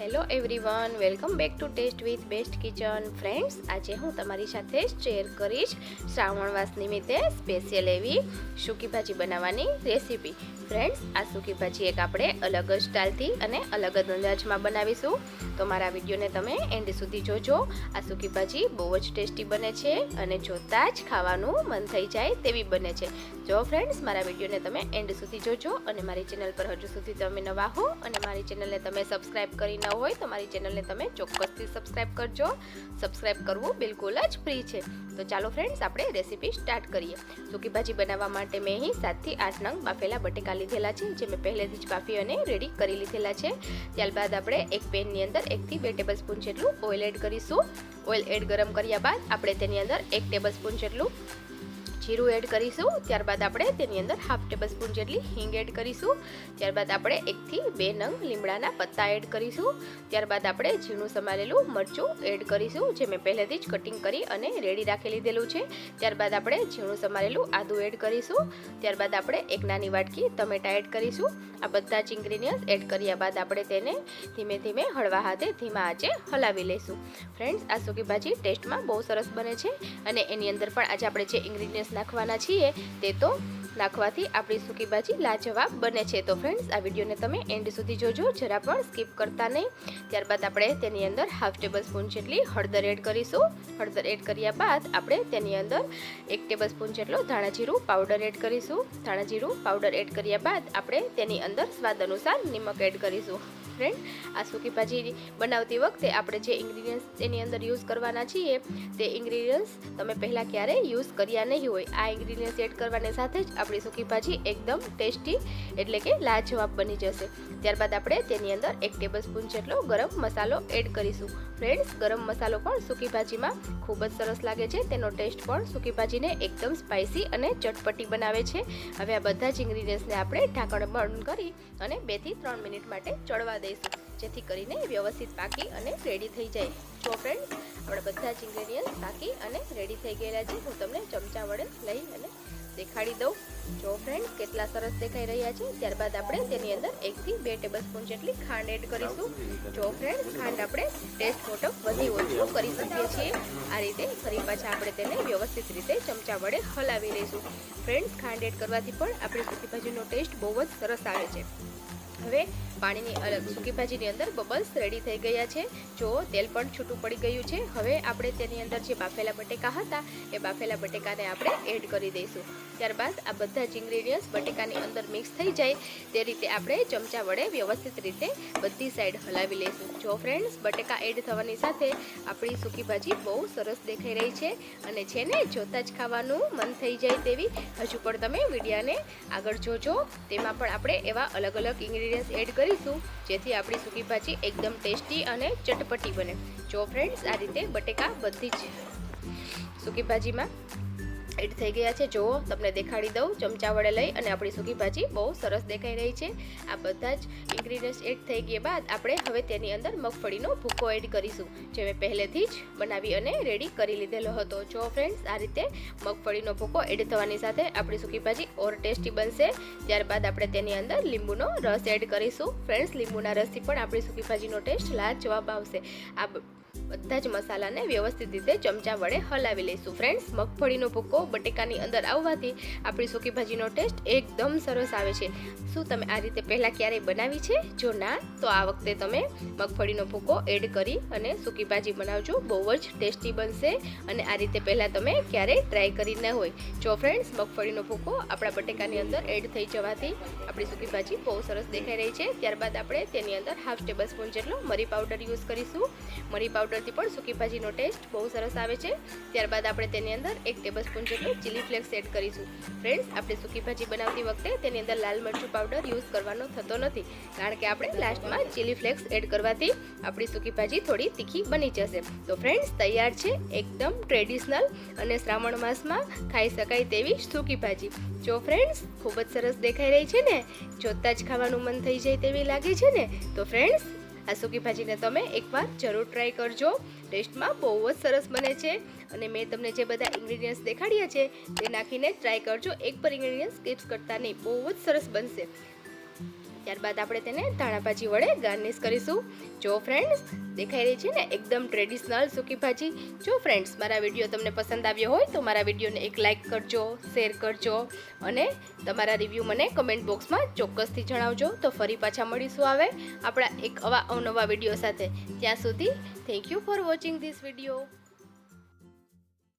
Hello everyone welcome back to taste with best kitchen friends આજે હું તમારી સાથે શેર કરીશ શ્રાવણ માસ નિમિત્તે સ્પેશિયલ એવી સૂકી ભાજી બનાવવાની રેસીપી ફ્રેન્ડ્સ આ સૂકી ભાજી એક આપણે અલગ જ સ્ટાઇલથી અને અલગ જ અંદાજમાં બનાવીશું. તો મારા વિડીયોને તમે એન્ડ સુધી જોજો. આ સૂકી ભાજી બહુ જ ટેસ્ટી બને છે અને જોતાં જ ખાવાનું મન થઈ જાય તેવી બને છે. જો ફ્રેન્ડ્સ મારા વિડીયોને તમે એન્ડ સુધી જોજો અને મારી ચેનલ પર હજુ સુધી તમે નવા હો અને મારી ચેનલને તમે સબસ્ક્રાઈબ કરી ન હોય તો મારી ચેનલને તમે ચોક્કસથી સબસ્ક્રાઈબ કરજો. સબસ્ક્રાઈબ કરવું બિલકુલ જ ફ્રી છે. તો ચાલો ફ્રેન્ડ્સ આપણે રેસીપી સ્ટાર્ટ કરીએ. સૂકી ભાજી બનાવવા માટે મેં અહીં સાતથી આઠ નંગ બાફેલા બટેકા લીધેલા છે, જે મેં પહેલેથી જ બાફી અને રેડી કરી લીધેલા છે. ત્યારબાદ આપણે એક પેનની અંદર એકથી બે ટેબલ સ્પૂન જેટલું ઓઇલ એડ કરીશું. ઓઇલ એડ ગરમ કર્યા બાદ આપણે તેની અંદર એક ટેબલ સ્પૂન જેટલું જીરું એડ કરીશું, ત્યારબાદ આપણે તેની અંદર હાફ ટેબલ સ્પૂન જેટલી હિંગ એડ કરીશું, ત્યારબાદ આપણે એકથી બે નંગ લીમડાના પત્તા એડ કરીશું, ત્યારબાદ આપણે ઝીણું સમારેલું મરચું એડ કરીશું, જે મેં પહેલેથી જ કટિંગ કરી અને રેડી રાખી લીધેલું છે. ત્યારબાદ આપણે ઝીણું સમારેલું આદું એડ કરીશું, ત્યારબાદ આપણે એક નાની વાટકી ટમેટા એડ કરીશું. આ બધા જ ઇન્ગ્રીડિયન્ટ્સ એડ કર્યા બાદ આપણે તેને ધીમે ધીમે હળવા હાથે ધીમા આંચે હલાવી લઈશું ફ્રેન્ડ્સ આ સુકી ભાજી ટેસ્ટમાં બહુ સરસ બને છે અને એની અંદર પણ આજે આપણે જે ઇન્ગ્રીડિયન્ટ્સ નાખવાના છીએ, તે તો નાખવાથી આપણી સૂકી ભાજી લાજવાબ બને છે. તો ફ્રેન્ડ્સ આ વિડીયોને તમે એન્ડ સુધી જોજો, જરા પણ સ્કીપ કરતા નહીં. ત્યારબાદ આપણે તેની અંદર હાફ ટેબલ સ્પૂન જેટલી હળદર એડ કરીશું. હળદર એડ કર્યા બાદ આપણે તેની અંદર એક ટેબલ સ્પૂન જેટલો ધાણા જીરું પાવડર એડ કરીશું. ધાણા જીરું પાવડર એડ કર્યા બાદ આપણે તેની અંદર સ્વાદ અનુસાર નિમક એડ કરીશું. ફ્રેન્ડ આ સૂકી ભાજી બનાવતી વખતે આપણે જે ઇન્ગ્રીડિયન્ટ્સ એની અંદર યુઝ કરવાના છીએ, તે ઇન્ગ્રીડિયન્ટ્સ તમે પહેલાં ક્યારેય યુઝ કર્યા નહીં હોય. આ ઇન્ગ્રીડિયન્ટ્સ એડ કરવાની સાથે જ આપણી સૂકી ભાજી એકદમ ટેસ્ટી એટલે કે લાજવાબ બની જશે. ત્યારબાદ આપણે તેની અંદર એક ટેબલ સ્પૂન જેટલો ગરમ મસાલો એડ કરીશું. ફ્રેન્ડ્સ ગરમ મસાલો પણ સૂકી ભાજીમાં ખૂબ જ સરસ લાગે છે. તેનો ટેસ્ટ પણ સૂકી ભાજીને એકદમ સ્પાઇસી અને ચટપટી બનાવે છે. હવે આ બધા જ ઇન્ગ્રીડિયન્ટ્સને આપણે ઢાંકણ બંધ કરી અને બેથી ત્રણ મિનિટ માટે ચડવા દઈશું જેથી કરીને વ્યવસ્થિત પાકી અને રેડી થઈ જાય. જો ફ્રેન્ડ આપણે બધા જ ઇન્ગ્રેડિયન્ટ પાકી અને રેડી થઈ ગયેલા છે, હું તમને ચમચા વડે લઈ અને દેખાડી દઉં. જો ફ્રેન્ડ કેટલા સરસ દેખાઈ રહ્યા છે, ત્યારબાદ આપણે તેની અંદર એકથી બે ટેબલ સ્પૂન જેટલી ખાંડ એડ કરીશું. જો ફ્રેન્ડ ખાંડ આપણે ટેસ્ટ મોટો વધી ઓછું કરી શકીએ છીએ. આ રીતે ફરી પાછા આપણે તેને વ્યવસ્થિત રીતે ચમચા વડે હલાવી લઈશું. ફ્રેન્ડ્સ ખાંડ એડ કરવાથી પણ આપણી સૂકી ભાજીનો ટેસ્ટ બહુ જ સરસ આવે છે. હવે પાણીની અલગ સૂકી ભાજીની અંદર બબલ્સ રેડી થઈ ગયા છે. જો તેલ પણ છૂટું પડી ગયું છે, હવે આપણે તેની અંદર જે બાફેલા બટેકા હતા, એ બાફેલા બટેકાને આપણે એડ કરી દઈશું. ત્યારબાદ આ બધા જ ઇન્ગ્રીડિયન્ટ્સ બટેકાની અંદર મિક્સ થઈ જાય, તે રીતે આપણે ચમચા વડે વ્યવસ્થિત રીતે બધી સાઈડ હલાવી લઈશું. જો ફ્રેન્ડ્સ બટેકા એડ થવાની સાથે આપણી સૂકી ભાજી બહુ સરસ દેખાઈ રહી છે અને છે ને જોતાં જ ખાવાનું મન થઈ જાય તેવી. હજુ પણ તમે મીડિયાને આગળ જોજો. તેમાં પણ આપણે એવા અલગ અલગ ઇન્ગ્રેડિયન્ટ્સ એડ કરીશું, જેથી આપણી સૂકી ભાજી એકદમ ટેસ્ટી અને ચટપટી બને. જો ફ્રેન્ડ્સ આ રીતે બટેકા બધી જ સૂકી ભાજીમાં એડ થઈ ગયા છે. જુઓ, તમને દેખાડી દઉં. ચમચા વડે લઈ અને આપણી સૂકી ભાજી બહુ સરસ દેખાઈ રહી છે. આ બધા જ ઇન્ગ્રીડિયન્ટ્સ એડ થઈ ગયા બાદ આપણે હવે તેની અંદર મગફળીનો ભૂકો એડ કરીશું, જે મેં પહેલેથી જ બનાવી અને રેડી કરી લીધેલો હતો. જો ફ્રેન્ડ્સ આ રીતે મગફળીનો ભૂકો એડ થવાની સાથે આપણી સૂકી ભાજી ઓર ટેસ્ટી બનશે. ત્યારબાદ આપણે તેની અંદર લીંબુનો રસ એડ કરીશું. ફ્રેન્ડ્સ લીંબુના રસથી પણ આપણી સૂકી ભાજીનો ટેસ્ટ લાજવાબ આવશે. આ બધા જ મસાલાને વ્યવસ્થિત રીતે ચમચા વડે હલાવી લઈશું. ફ્રેન્ડ્સ મગફળીનો ભૂકો બટેકાની અંદર આવવાથી આપણી સૂકી ભાજીનો ટેસ્ટ એકદમ સરસ આવે છે. શું તમે આ રીતે પહેલાં ક્યારેય બનાવી છે? જો ના, તો આ વખતે તમે મગફળીનો ભૂકો એડ કરી અને સૂકી ભાજી બનાવજો. બહુ જ ટેસ્ટી બનશે અને આ રીતે પહેલાં તમે ક્યારેય ટ્રાય કરી ન હોય. જો ફ્રેન્ડ્સ મગફળીનો ભૂકો આપણા બટેકાની અંદર એડ થઈ જવાથી આપણી સૂકી ભાજી બહુ સરસ દેખાઈ રહી છે. ત્યારબાદ આપણે તેની અંદર હાફ ટેબલ સ્પૂન જેટલો મરી પાવડર યુઝ કરીશું. મરી પાવડરથી પણ સૂકી ભાજીનો ટેસ્ટ બહુ સરસ આવે છે. ત્યારબાદ આપણે તેની અંદર એક ટેબલ સ્પૂન જેટલું ચીલી ફ્લેક્સ એડ કરીશું. ફ્રેન્ડ્સ આપણે સૂકી ભાજી બનાવતી વખતે તેની અંદર લાલ મરચું પાવડર યુઝ કરવાનો થતો નથી. કારણ કે આપણે લાસ્ટમાં ચીલી ફ્લેક્સ એડ કરવાથી આપણી સૂકી ભાજી થોડી તીખી બની જશે. તો ફ્રેન્ડ્સ તૈયાર છે એકદમ ટ્રેડિશનલ અને શ્રાવણ માસમાં ખાઈ શકાય તેવી સૂકી ભાજી. જો ફ્રેન્ડ્સ ખૂબ જ સરસ દેખાઈ રહી છે ને? જોતાં જ ખાવાનું મન થઈ જાય તેવી લાગે છે ને? તો ફ્રેન્ડ્સ આ સૂકી ભાજીને તમે એકવાર જરૂર ટ્રાય કરજો. ટેસ્ટમાં બહુ જ સરસ બને છે. અને મેં તમને જે બધા ઇન્ગ્રીડિયન્ટ્સ દેખાડ્યા છે, તે નાખીને ટ્રાય કરજો. એક પર ઇન્ગ્રીડિયન્ટ સ્કીપ્સ કરતા નહીં. બહુ જ સરસ બનશે. ત્યારબાદ આપણે તેને ધાણાભાજી વડે ગાર્નિશ કરીશું. જો ફ્રેન્ડ્સ દેખાઈ રહી છે ને એકદમ ટ્રેડિશનલ સૂકી ભાજી. જો ફ્રેન્ડ્સ મારા વીડિયો તમને પસંદ આવ્યો હોય તો મારા વિડીયોને એક લાઇક કરજો શેર કરજો અને તમારા રિવ્યૂ મને કમેન્ટ બોક્સમાં ચોક્કસથી જણાવજો. તો ફરી પાછા મળીશું આવે આપણા એક અવા અવનવા વીડિયો સાથે. ત્યાં સુધી thank you for watching this video